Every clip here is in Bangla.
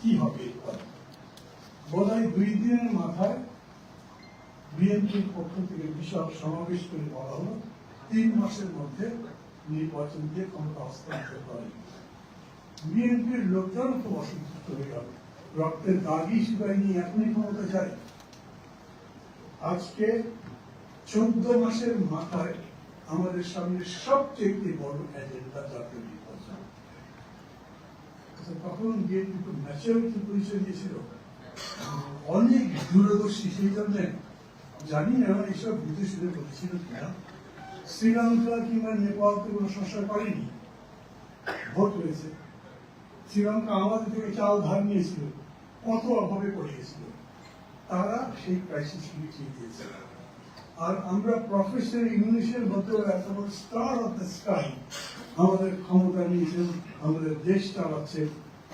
কি হবে বোধ দুই দিনের মাথায় বিএনপির পক্ষ থেকে বিশাল সমাবেশ করে বলা হলো, তিন মাসের মধ্যে নির্বাচন দিয়ে ক্ষমতা হস্তান্তর করে বিএনপির লোকজন খুব অসন্তুষ্ট হয়ে গেল। রক্তের দাগি সিপাহী নিয়ে এখনই ক্ষমতা যায় আজকে চোদ্দ মাসের মাথায় আমাদের সামনে সবচেয়ে বড় এজেন্ডা জাতীয় তখন বিএনপি খুব ম্যাচুরিটি পরিচয় দিয়েছিল অনেক দূরদর্শী সেই জন্য জানি না এইসব বিদেশিদের বলেছিল কিনা শ্রীলঙ্কা কিংবা নেপালকে কোনো সমস্যা করেনি ভোট হয়েছে শ্রীলঙ্কা আমাদের থেকে চাল ধার নিয়েছিল কত অভাবে পড়ে গেছিল তারা সেই ক্রাইসিস মিটিয়ে দিয়েছে আর আমরা প্রফেসর ইংলিশের মতো এত স্টার অফ দ্য স্কাই আমাদের ক্ষমতা নিয়েছেন, আমাদের দেশ চালাচ্ছে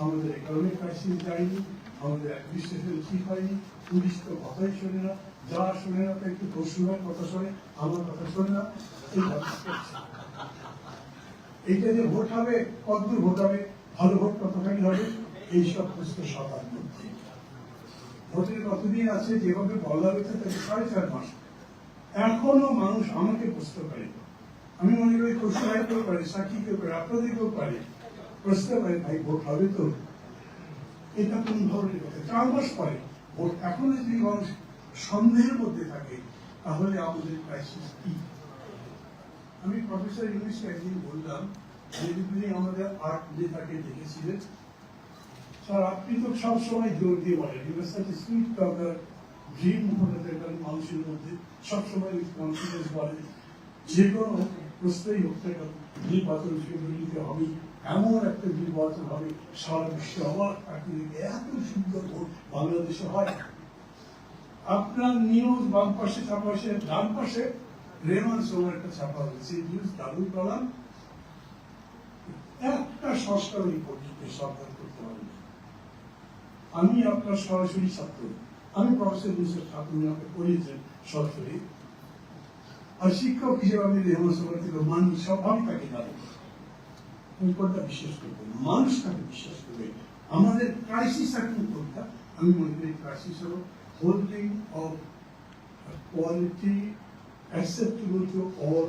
আমাদের ইকোনমিক ক্রাইসিস যায়নি, আমাদের অ্যাডমিনিস্ট্রেশন ঠিক হয়নি, পুলিশ তো কথাই শোনে না, যা শোনে না তা একটু পশুরার কথা শোনে, আমার কথা শোনে না। এইটা যে ভোট হবে, কতদূর ভোট হবে, ভালো ভোট কতখানি হবে, এইসব প্রশ্ন সবার মধ্যে। ভোটের কতদিন আছে, যেভাবে বলা হয়েছে তাকে সাড়ে চার মাস। এখনও মানুষ আমাকে প্রশ্ন করে আমি মনে করি কেউ পারে, সাক্ষী কেউ পারে আপনাদের কেউ পারে। করে, ভাই, ভোট হবে তো? এটা কোন ধরনের কথা? চার মাস পরে ভোট এখনও যদি মানুষ সন্দেহের মধ্যে থাকে, তাহলে আমাদের ক্রাইসিস কি? আমি প্রফেসর ইংলিশকে একদিন বললাম, যে তিনি আমাদের আর্ট নেতাকে দেখেছিলেন। স্যার, আপনি তো সবসময় জোর দিয়ে বলেন ইউনিভার্সিটি সাচ টকার ড্রিম মানুষের মধ্যে সবসময় কনফিডেন্স বলেন, যে কোনো প্রশ্নই সেগুলিতে হবে, এমন একটা নির্বাচন হবে, সারা বিশ্বে এত সুন্দর বাংলাদেশে হয়। আপনার নিউজ বাম পাশে ডান পাশে রেমান একটা ছাপা হয়েছে নিউজ একটা সংস্কার এই সরকার করতে পারে আমি আপনার সরাসরি ছাত্র, আমি প্রফেসর ইউসুফ ঠাকুর আমাকে পড়িয়েছেন সরাসরি। আর শিক্ষক হিসেবে আমি সবার থেকে মানি সব আমি তাকে জানি কোনটা বিশ্বাস করব মানুষ তাকে বিশ্বাস করবে। আমাদের ক্রাইসিস এখন কোনটা আমি মনে করি ক্রাইসিস হলো holding of quality acceptable to all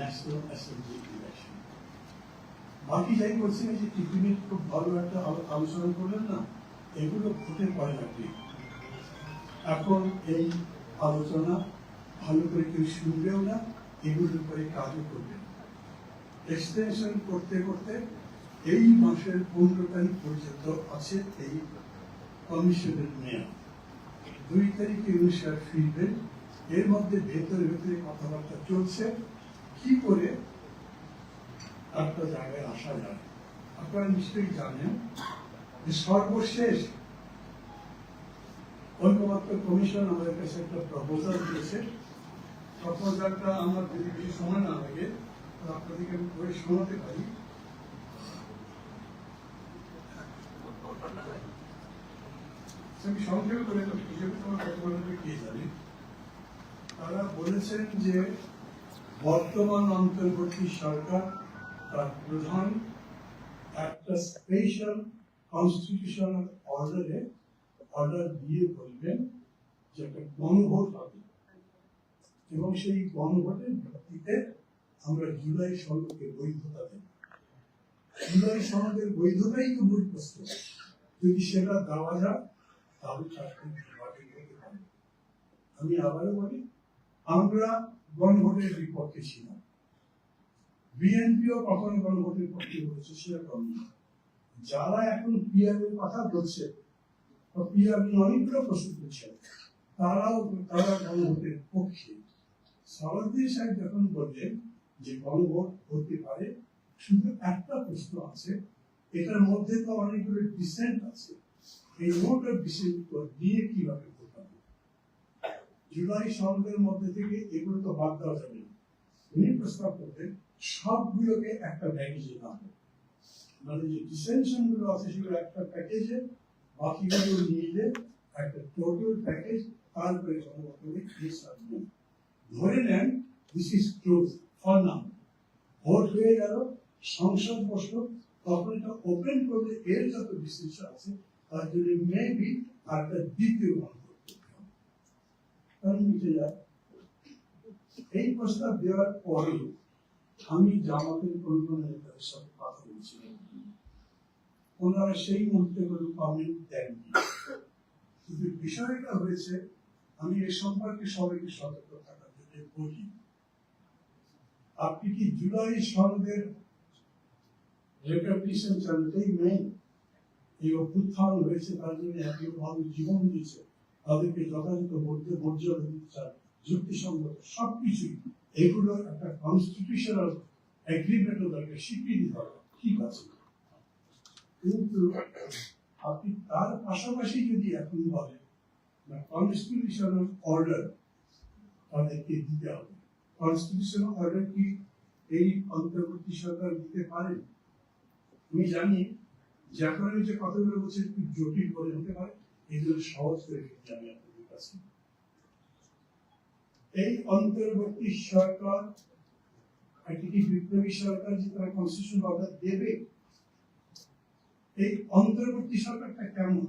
national assembly বাকি যাই বলছেন যে টিফিনে খুব ভালো একটা আলোচনা করলেন না, এগুলো ভোটের পরে লাগবে এখন এই আলোচনা ভালো করে কেউ শুনবেও না, এগুলোর উপরে কাজও করবে না। এক্সটেনশন করতে করতে এই মাসের পনেরো তারিখ পর্যন্ত আছে এই কমিশনের মেয়াদ। দুই তারিখে ইউনিশার ফিরবেন। এর মধ্যে ভেতরে ভেতরে কথাবার্তা চলছে। কি করে একটা জায়গায় আসা যায়? আপনারা নিশ্চয়ই জানেন যে সর্বশেষ ঐক্যমাত্র কমিশন আমাদের কাছে একটা প্রপোজাল দিয়েছে। প্রপোজালটা আমার যদি সময় না লাগে আপনাদেরকে আমি শোনাতে পারি। আমি সংক্ষেপে করে তোমার কে তারা বলেছেন যে বর্তমান অন্তর্বর্তী সরকার তার প্রধান একটা স্পেশাল কনস্টিটিউশনাল অর্ডারে অর্ডার দিয়ে বলবেন যে একটা গণভোট হবে। এবং সেই গণভোটের ভিত্তিতে আমরা জুলাই সনদকে বৈধতা দেব জুলাই সনদের বৈধতাই তো মূল প্রশ্ন যদি সেটা দেওয়া যায়, তাহলে আমি আবারও বলি, আমরা গণভোটের বিপক্ষে ছিলাম। বিএনপিও কখনো গণভোটের পক্ষে বলেছে সেরকম না যারা এখন পিআর কথা বলছে পিআর অনেকগুলো প্রশ্ন করছেন তারাও, তারা গণভোটের পক্ষে। সাহেব যখন বললেন যে হতে পারে, শুধু একটা প্রশ্ন আছে, এটার মধ্যে তো অনেকগুলো ডিসেন্ট আছে। এই নোট অফ ডিসেন্ট দিয়ে কীভাবে জুলাই সনদের মধ্যে থেকে এগুলো তো বাদ দেওয়া যাবে উনি প্রস্তাব সবগুলোকে একটা প্যাকেজে মানে যে ডিসেনশনগুলো আছে, সেগুলো একটা প্যাকেজে বাকিগুলো মিলে একটা টোটাল প্যাকেজ তারপরে কেস আসবে ধরে নেন দিস ইজ ক্লোজ ফর নাম ভোট হয়ে গেল, সংসদ বসল, তখন এটা ওপেন করলে এর যত ডিসিশন আছে, তার জন্য মেবি একটা দ্বিতীয় মন্তব্য কারণ এই প্রস্তাব দেওয়ার পরে আমি জামাতের কোনো কোনো সাথে কথা বলছিলাম। ওনারা সেই মুহূর্তে কোনো কমেন্ট দেননি। কিন্তু বিষয়টা হয়েছে, আমি এ সম্পর্কে সবাইকে সতর্ক বলি আপনি কি জুলাই সনদের রেকগনিশন জানতেই নেই? এই অভ্যুত্থান হয়েছে, তার জন্য একে ভালো জীবন দিয়েছে। তাদেরকে যথাযথ মধ্যে মর্যাদা দিতে চান যুক্তিসঙ্গত সবকিছুই এগুলো একটা কনস্টিটিউশনাল এগ্রিমেন্টও দরকার স্বীকৃতি দরকার ঠিক আছে। কিন্তু আপনি তার পাশাপাশি যদি এখন বলেন কনস্টিটিউশনাল অর্ডার তাদেরকে দিতে হবে। অর্ডার কি এই অন্তর্বর্তী সরকার দিতে পারেন আমি জানি যে কথাগুলো বলছি একটু জটিল হতে পারে, এগুলো সহজ করে আমি আপনাদের কাছে। এই অন্তর্বর্তী সরকার একটি বিপ্লবী সরকার যে তারা কনস্টিটিউশন অর্ডার দেবে, এই অন্তর্বর্তী সরকারটা কেমন?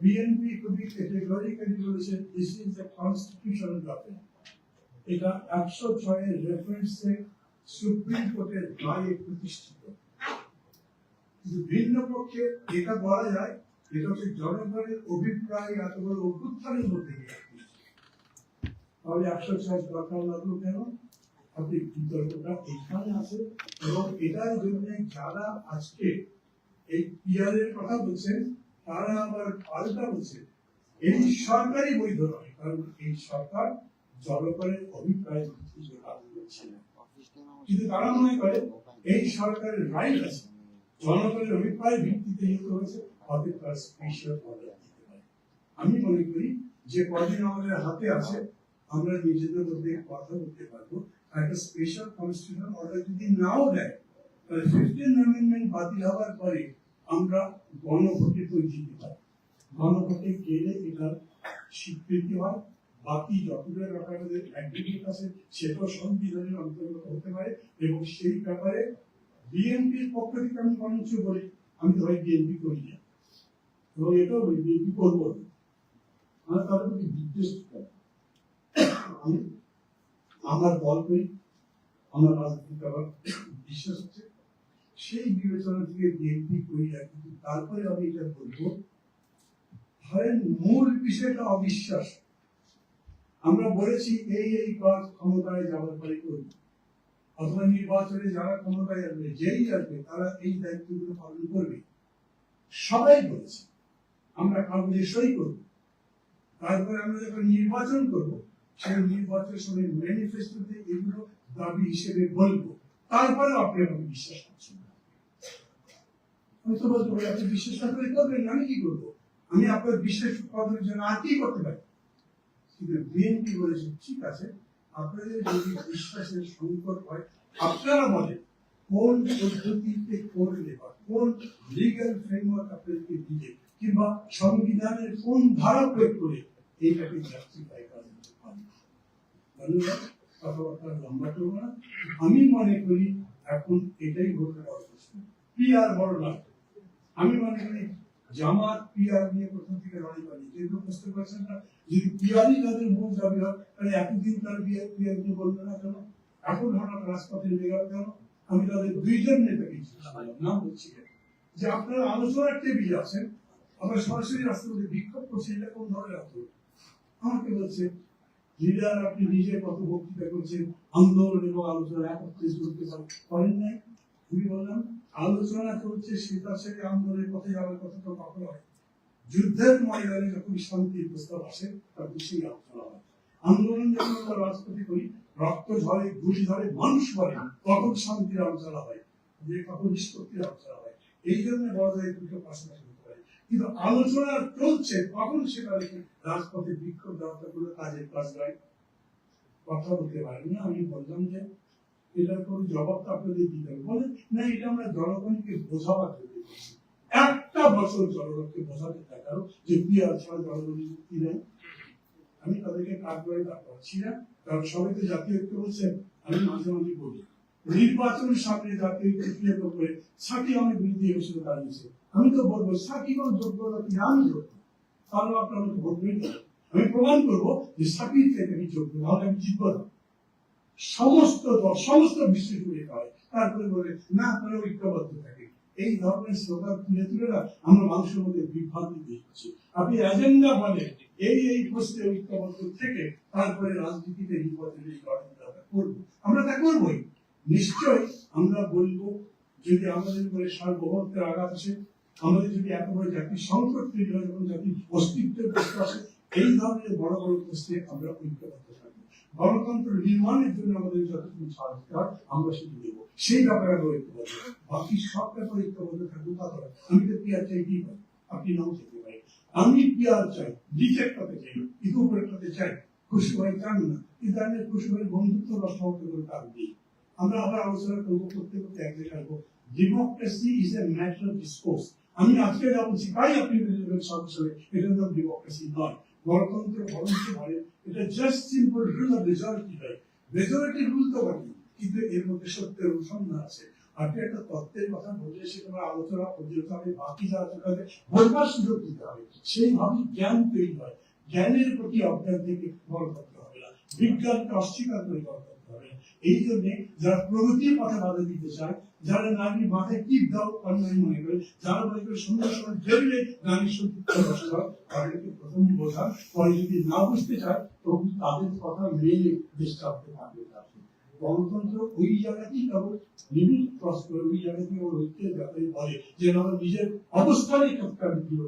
বিএনপি খুবই ক্যাটেগরিক্যালি বলেছে this is the constitutional document এটা একশো ছয়ের রেফারেন্সে সুপ্রিম কোর্টের রায়ে প্রতিষ্ঠিত। ভিন্ন পক্ষে এটা বলা যায়, এটা হচ্ছে জনগণের অভিপ্রায় এত বড় অভ্যুত্থানের মধ্যে দিয়ে তাহলে একশো ছয় দরকার লাগল কেন? আপনি বিতর্কটা এইখানে আছে এবং এটার জন্য যারা আজকে এই পিআর এর কথা বলছেন তারা আবার পাল্টা বলছে। এই সরকারই বৈধ নয়, কারণ এই সরকার জনগণের অভিপ্রায় কিন্তু তারা মনে করে এই সরকারের রাইট আছে। জনগণের অভিপ্রায় ভিত্তিতে নিয়োগ হয়েছে অতএব তার স্পেশাল অর্ডার দিতে পারে। আমি মনে করি যে কদিন আমাদের হাতে আছে, আমরা নিজেদের মধ্যে কথা বলতে পারব। একটা স্পেশাল কনস্টিটিউশন অর্ডার যদি নাও দেয়, তাহলে ফিফটিন অ্যামেন্ডমেন্ট বাতিল হওয়ার পরে আমরা গণভোটে পরিচিতি পাই গণভোটে গেলে এটার স্বীকৃতি হয়। বাকি যতগুলো ব্যাপার অ্যাক্টিভিটি আছে, সেটাও সংবিধানের অন্তর্গত হতে পারে এবং সেই ব্যাপারে বিএনপির পক্ষ থেকে আমি মঞ্চ বলি, আমি তো ভাই বিএনপি করি না। এবং এটাও বলি, বিএনপি করব আমার তাদের প্রতি বিদ্বেষ আমি, আমার দল করি আমার রাজনীতি আবার বিশ্বাস হচ্ছে সেই বিবেচনা থেকে বিএনপি করি তারপরে আমি এটা বলব, ধরেন মূল বিষয়টা অবিশ্বাস আমরা বলেছি এই এই কাজ ক্ষমতায় যাওয়ার পরে করব, অথবা নির্বাচনে যারা ক্ষমতায় আসবে, যেই আসবে, তারা এই দায়িত্বগুলো পালন করবে। সবাই বলেছে, আমরা কাগজে সই করব, তারপরে আমরা যখন নির্বাচন করব, সেই নির্বাচনের সময় ম্যানিফেস্টোতে এগুলো দাবি হিসেবে বলব তারপরে আপনি আমাকে বিশ্বাস করছেন। বলতে পারি, আপনি না আমি কি করব? আমি আপনার বিশ্বাস করার জন্য আর কি করতে পারি। কিন্তু বিএনপি বলেছে ঠিক আছে, আপনাদের যদি বিশ্বাসের সংকট হয়, আপনারা বলেন, কোন পদ্ধতিতে করলে বা কোন লিগ্যাল ফ্রেমওয়ার্ক আপনাদেরকে দিলে কিংবা সংবিধানের কোন ধারা প্রয়োগ করে এইটাকে জাস্টিফাই করা যেতে পারে। ধন্যবাদ, কথাবার্তা লম্বা করব না। আমি মনে করি, এখন এটাই প্রশ্ন পিআর বড় না আমি মনে করি জামাত পিআর নিয়ে প্রথম থেকে লড়াই করেনি। কিন্তু বুঝতে পারছেন না? যদি পিআরই তাদের মূল দাবি হয়, তাহলে এতদিন তার পিআর পিআর নিয়ে বলবে না কেন? এখন হঠাৎ রাজপথে নেমে গেল কেন? আমি তাদের দুইজন নেতাকে নাম বলছি যে আপনারা আলোচনার টেবিলে আছেন, আমরা সরাসরি রাস্তার বিক্ষোভ করছি, এটা কোন ধরনের আন্দোলন? আমাকে বলছে, লিডার, আপনি নিজে কত বক্তৃতা করছেন? আন্দোলন এবং আলোচনা একত্রে করতে করেন নাই? আমি বললাম, আলোচনা করছে সেটার সাথে আন্দোলনের পথে যাওয়ার কথা তো হয় যুদ্ধের ময়দানে যখন শান্তির প্রস্তাব আসে, তার বিষয়ে আলোচনা হয়। আন্দোলন যখন আমরা রাজপথে করি, রক্ত ঝরে গুলি ঝরে, মানুষ মরে, তখন শান্তির আলোচনা হয়। যে কখন নিষ্পত্তির আলোচনা হয়। এই জন্য যায়, দুটো পাশাপাশি হতে পারে কিন্তু আলোচনা চলছে, তখন সেটা রাজপথে বিক্ষোভ দেওয়াটা কোনো কাজের কাজ নয় কথা বলতে পারেন না। আমি বললাম যে এটার কোনো জবাব তো আপনাদের দিতে হবে। বলে, না, এটা আমরা জনগণকে বোঝাবার জন্য একটা বছর জনগণকে বোঝাতে দেখাল যে পিয়ার ছাড়া জনগণের মুক্তি নেই। আমি তাদেরকে কাজ করে তা পারছি না। কারণ সবাই তো জাতীয় ঐক্য বলছেন আমি মাঝে মাঝে বলি নির্বাচন সামনে জাতীয় প্রক্রিয়া করে সাকি আমার বিরুদ্ধে এসে দাঁড়িয়েছে। আমি তো বলব সাকি কোন যোগ্যতা কি? আমি যোগ্য। তাহলে আপনার আমাকে বলবেন আমি প্রমাণ করব যে সাকির থেকে আমি যোগ্য নাহলে আমি জিতবো না। সমস্ত দল, সমস্ত বিশ্ব জুড়ে হয়। তারপরে বলে, না, আপনারা ঐক্যবদ্ধ থাকে এই ধরনের স্লোগান তুলে তুলে না আমরা মানুষের মধ্যে বিভ্রান্তি দিচ্ছি আপনি এজেন্ডা বলেন, এই এই প্রশ্নে ঐক্যবদ্ধ থেকে তারপরে রাজনীতিতে নির্বাচনের এই গঠনটা করব। আমরা তা করবোই। নিশ্চয় আমরা বলব, যদি আমাদের উপরে সার্বভৌমত্বের আঘাত আসে, আমাদের যদি এত বড় জাতির সংকট তৈরি হয় যখন জাতির অস্তিত্বের প্রশ্ন আসে, এই ধরনের বড় বড় প্রশ্নে আমরা ঐক্যবদ্ধ গণতন্ত্র নির্মাণের জন্য আমাদের যতটুকু সাহায্য হয় আমরা সেটা দেবো সেই ব্যাপারে আমরা ঐক্যবদ্ধ বাকি সব ব্যাপারে ঐক্যবদ্ধ থাকব তা ধরো আমি তো পিয়ার কি পাই আপনি নাও যেতে পারি আমি পিয়ার চাই রিজেক্ট করতে চাই ইকো করে করতে চাই খুশি ভাই চান না। এই ধরনের খুশি ভাই বন্ধুত্ব সমাপ্ত করে তার দিই আমরা আবার আলোচনা করব, করতে করতে এক জায়গায় আসব। Democracy is a matter of discourse আমি আজকে যা বলছি তাই আপনি সব নেবেন এটা ডেমোক্রেসি নয়। গণতন্ত্র বরঞ্চ বলে এটা just simple rule of majority হয় মেজরিটি রুল তো বলে কিন্তু এর মধ্যে সত্যের অনুসন্ধান আছে। আপনি একটা তত্ত্বের কথা আমরা আলোচনা করতে হবে বাকি বলবার সুযোগ দিতে হবে। সেইভাবে জ্ঞান তৈরি হয়। জ্ঞানের প্রতি অজ্ঞান থেকে করতে হবে না। বিজ্ঞানকে অস্বীকার করে গণতন্ত্র হবে এই জন্য যারা প্রগতির কথা বাধা দিতে চায় যারা নারী মাথায় টিপ দাও অন্যায় মনে করে, যারা মনে করে সুন্দর সময় জেলে নারীর নষ্ট তাদেরকে প্রথম বোঝা। পরে যদি না বুঝতে চায়, তখন তাদের কথা মেনে দেশ পারবে গণতন্ত্র ওই জায়গাতেই কেবল লিমিট ক্রস করে ওই জায়গাতে কেবল ঐক্যের ব্যাপারে বলে যে আমার নিজের অবস্থানে একটা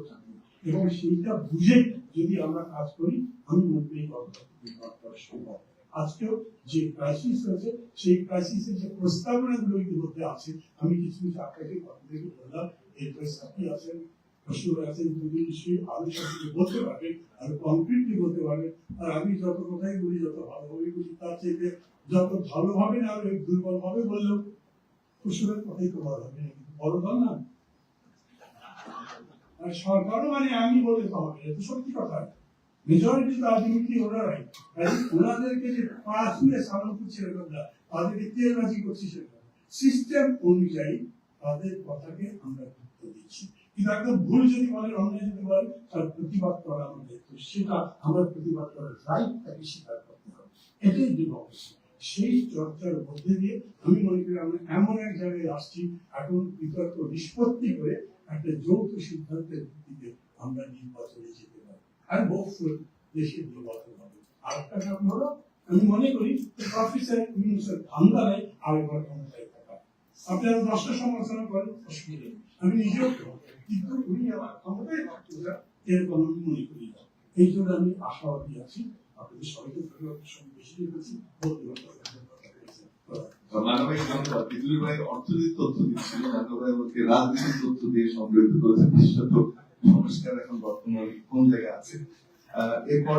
থাকবে। এবং সেইটা বুঝে যদি আমরা কাজ করি, আমি মনে গণতন্ত্র সম্ভব। আজকেও যে ক্রাইসিস হয়েছে, সেই ক্রাইসিসের যে প্রস্তাবনাগুলো ইতিমধ্যে আছে, আমি কিছু কিছু আপনাকে থেকে বললাম। এরপরে সাথী আছেন সরকারও মানে আমি বলে তো হবে সত্যি কথা। মেজরিটি তো আলটিমেটলি ওনারাই। ওনাদেরকে যে তাদেরকে সেটা সিস্টেম অনুযায়ী তাদের কথাকে আমরা গুরুত্ব দিচ্ছি। কিন্তু একদম ভুল যদি বলেন অন্যায় যদি বলেন তার প্রতিবাদ করা সেটা প্রতিবাদ করার রাইট তাকে স্বীকার করতে হবে। এটাই ডেমোক্রেসি সেই চর্চার মধ্যে দিয়ে আমি মনে করি আমরা এমন এক জায়গায় আসছি, এখন বিতর্ক নিষ্পত্তি করে একটা যৌথ সিদ্ধান্তের ভিত্তিতে আমরা নির্বাচনে যেতে আর হোপফুল দেশের নির্বাচন হবে আর একটা কারণ হলো, আমি মনে করি প্রফেসর ইউনুসের ধান্দা নেই আরেকবার ক্ষমতায় থাকা। আপনারা দশটা সমালোচনা করেন, অসুবিধা আমি নিজেও কিন্তু উনি আমার ক্ষমতায় থাকতে এরকম আমি মনে করি না। এই জন্য আমি আশাবাদী আছি। আপনাদের সবাইকে বেশি ভাই অর্থনীতির তথ্য দিচ্ছিল মানব আমাকে রাজনীতির তথ্য দিয়ে সমৃদ্ধ করেছে বিশেষত সংস্কার এখন বর্তমানে কোন জায়গায় আছে? এরপর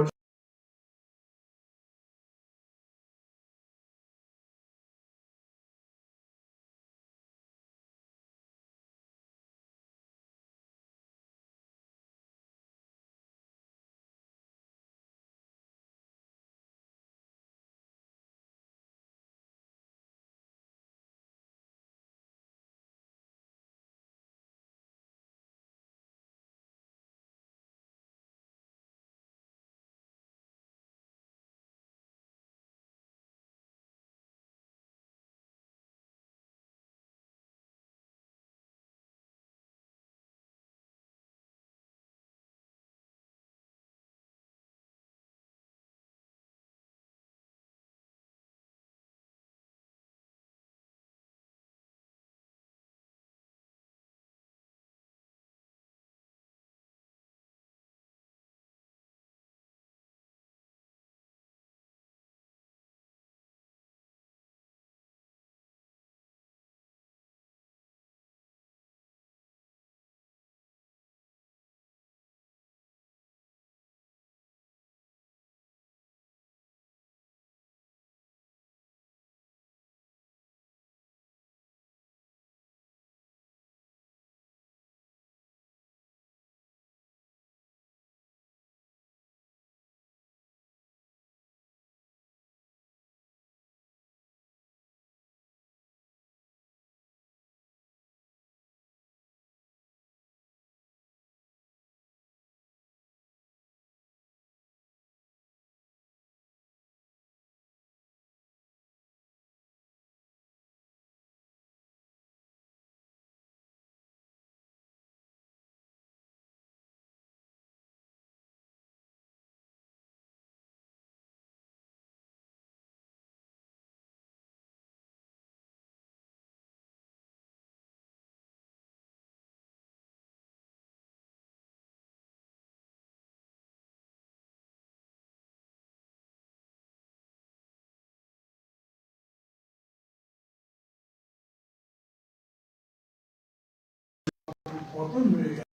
পতন হয়ে